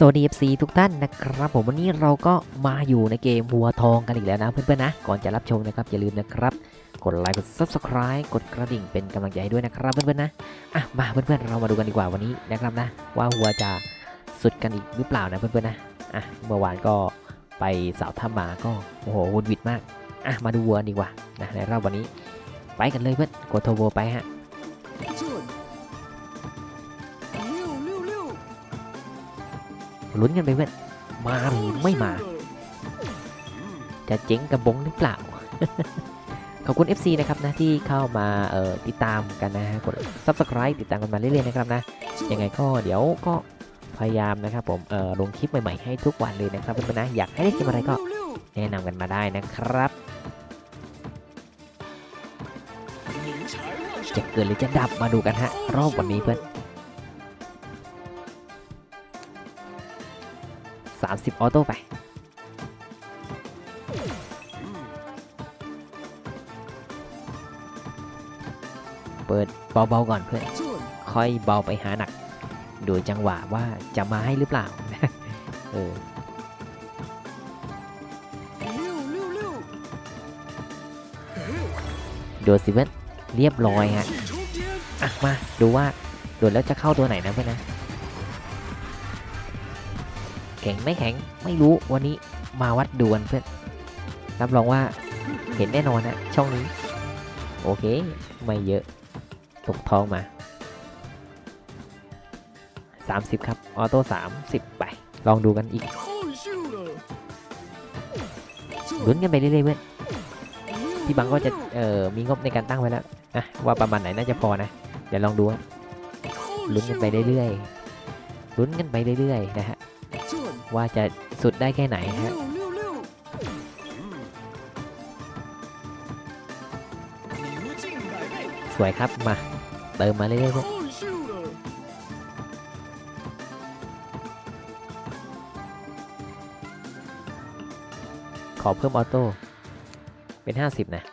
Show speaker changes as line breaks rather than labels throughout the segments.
สวัสดี FC ทุกท่านนะครับผมวันนี้เราก็มาอยู่ในเกมวัวทองกันอีกแล้วนะเพื่อนๆนะ ก่อนจะรับชมนะครับอย่าลืมนะครับ กดไลค์กด Subscribe กดกระดิ่งเป็นกำลังใจให้ด้วยนะครับเพื่อนๆนะอะมาเพื่อนๆเรามาดูกันดีกว่าวันนี้นะครับนะ ว่าวัวจะสุดกันอีกหรือเปล่านะเพื่อนๆนะอะเมื่อวานก็ไปสาวถ้ำมาก็โอ้โหวุ่นวิดมากอะมาดูวัวดีกว่านะในรอบวันนี้ไปกันเลยเพื่อนกดโทรโบไปฮะ ลุ้นกันไปเพื่อนมาหรือไม่มา จะเจ๊งกระบงหรือเปล่า ขอบคุณ FC นะครับนะที่เข้ามาติดตามกันนะฮะกด subscribe ติดตามกันมาเรื่อยๆนะครับนะยังไงก็เดี๋ยวก็พยายามนะครับผมลงคลิปใหม่ๆให้ทุกวันเลยนะครับเพื่อนๆนะอยากให้ได้คลิปอะไรก็แนะนำกันมาได้นะครับจะเกิดหรือจะดับมาดูกันฮะรอบวันนี้เพื่อน 30 ออโต้ไป เปิดเบาๆก่อนเพื่อน ค่อยเบาไปหาหนักดูจังหวะว่าจะมาให้หรือเปล่า เออโดดสิเว้นเรียบร้อยฮะ อะ มา ดูว่า โดดแล้วจะเข้าตัวไหนนะเพื่อนนะ แข็งไม่แข็งไม่รู้วันนี้มาวัดดวนเพื่อนรับรองว่าเห็นแน่นอนนะช่องนี้ โอเค ไม่เยอะตกทองมา 30 ครับออโต้30 ไป ลองดูกันอีกลุ้นกันไปเรื่อยๆเพื่อนพี่บังก็จะเอ่อมีงบในการตั้งไว้แล้วนะว่าประมาณไหนน่าจะพอนะ เดี๋ยวลองดูลุ้นกันไปเรื่อยๆลุ้นกันไปเรื่อยๆนะฮะ ว่าจะสุดได้แค่ไหนฮะสวยครับมา เติมมาเรื่อยๆพ
วก
ขอเพิ่มออโต้เป็น 50 นะ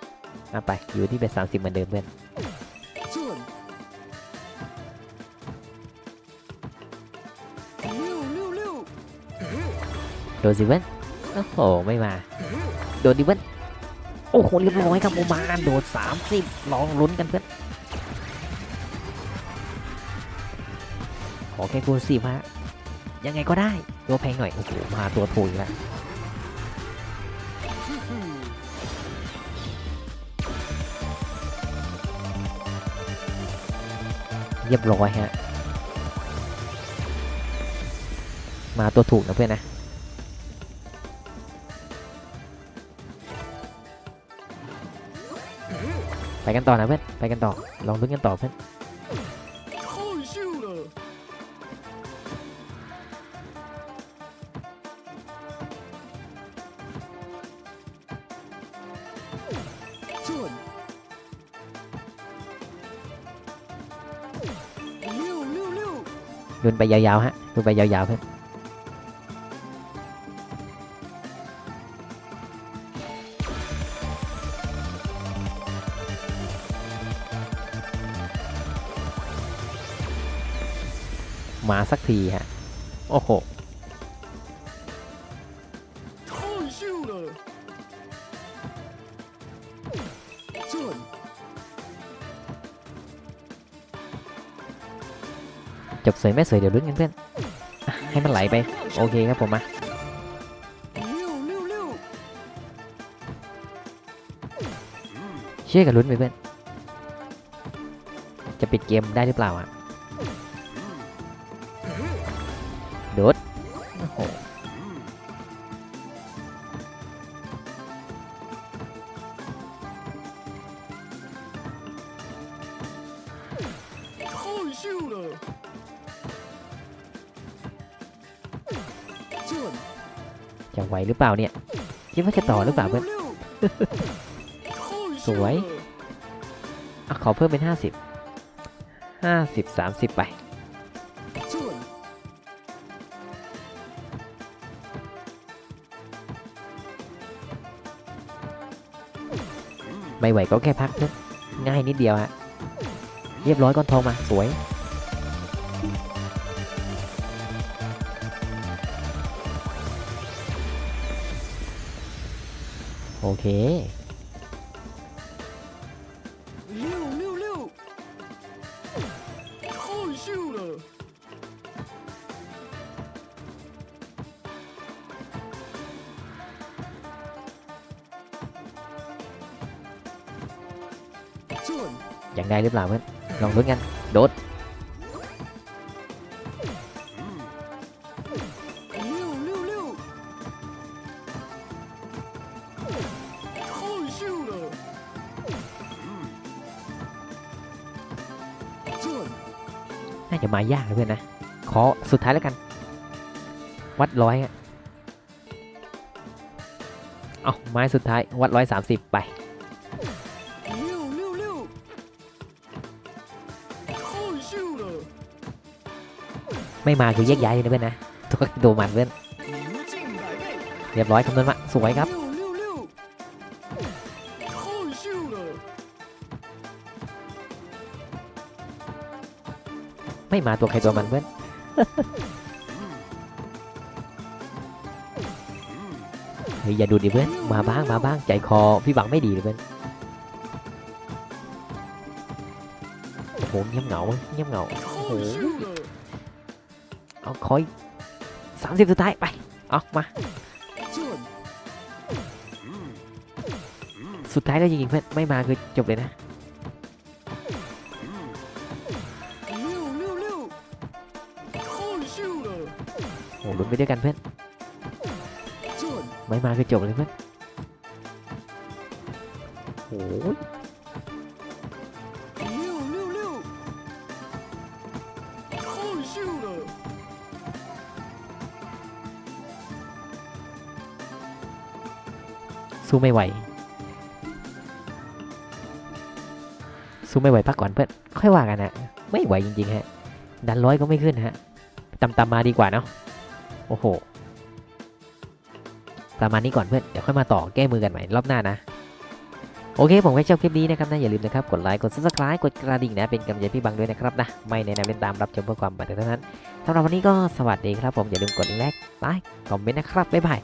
มาไปอยู่ที่เป็น 30 เหมือนเดิมเพื่อน โดนสิเว้นโอ้โหไม่มา โดนดิเว้นโอ้โหเรียบร้อยครับโอมานโดน30ลองลุ้นกันเพื่อนขอแค่คูณสิบฮะยังไงก็ได้ตัวแพงหน่อย โอ้โหมาตัวถูกอีกแล้วเรียบร้อยฮะ มาตัวถูกนะเพื่อนนะ ไปกันต่อนะเพื่อนไปกันต่อลองลุ้นกันต่อเพื่อน
โย
นไปยาวๆฮะโยนไปยาวๆเพื่อน มาสักทีฮะ โอ้โห จบสวยไม่สวยเดี๋ยวลุ้นกันเพื่อน ให้มันไหลไป โอเคครับผมมาเชื่อกับลุ้นไปเพื่อน จะปิดเกมได้หรือเปล่าอะ โดดโอ้โหจะไหวหรือเปล่าเนี่ย คิดว่าจะต่อหรือเปล่าเพื่อนสวยอขอเพิ่มเป็น 50 50 30 ไป ไม่ไหวก็แค่พักนะง่ายนิดเดียวฮะเรียบร้อยก้อนทองมาสวยโอเค
อ
ยางได้หรือเปล่าเพื่อนลองลุ้นกันโดดน่าจะมายากนะเพื่อนนะ ขอสุดท้ายแล้วกัน วัดร้อยอะเอาไม้สุดท้ายวัดร้อยสามสิบไป ไม่มาคือแยกย้ายเลยนะเพื่อนนะตัวโดมันเพื่อนเรียบร้อยคำนวณมาสวยครับไม่มาตัวใครตัวมันเพื่อนเฮ้ยอย่าดูดิเพื่อนมาบ้างมาบ้างใจคอพี่หวังไม่ดีเลยเพื่อนโหเงียบเหงาเงียบเหงาโอ้โห เอาคอยสามสิบสุดท้าย ไป เอามา สุดท้ายก็จริงๆเพื่อนไม่มาคือจบเลยนะ โอ้ลุ้นไปด้วยกันเพื่อน ไม่มาคือจบเลยเพื่อนโอ้ สู้ไม่ไหว สู้ไม่ไหวพักก่อนเพื่อน ค่อยว่ากันนะไม่ไหวจริงๆฮะ ดันร้อยก็ไม่ขึ้นฮะตำตำมาดีกว่าเนาะ โอ้โห ประมาณนี้ก่อนเพื่อน เดี๋ยวค่อยมาต่อแก้มือกันใหม่รอบหน้านะ โอเค ผมก็ชอบคลิปนี้นะครับนะอย่าลืมนะครับ กดไลค์ กด subscribe กดกระดิ่งนะ เป็นกำลังใจพี่บังด้วยนะครับนะ ไม่แนะนำเป็นตามรับชมเพื่อความบันเทิงเท่านั้นสำหรับวันนี้ก็สวัสดีครับผม อย่าลืมกดไลค์ไลค์คอมเมนต์นะครับ บ๊ายบาย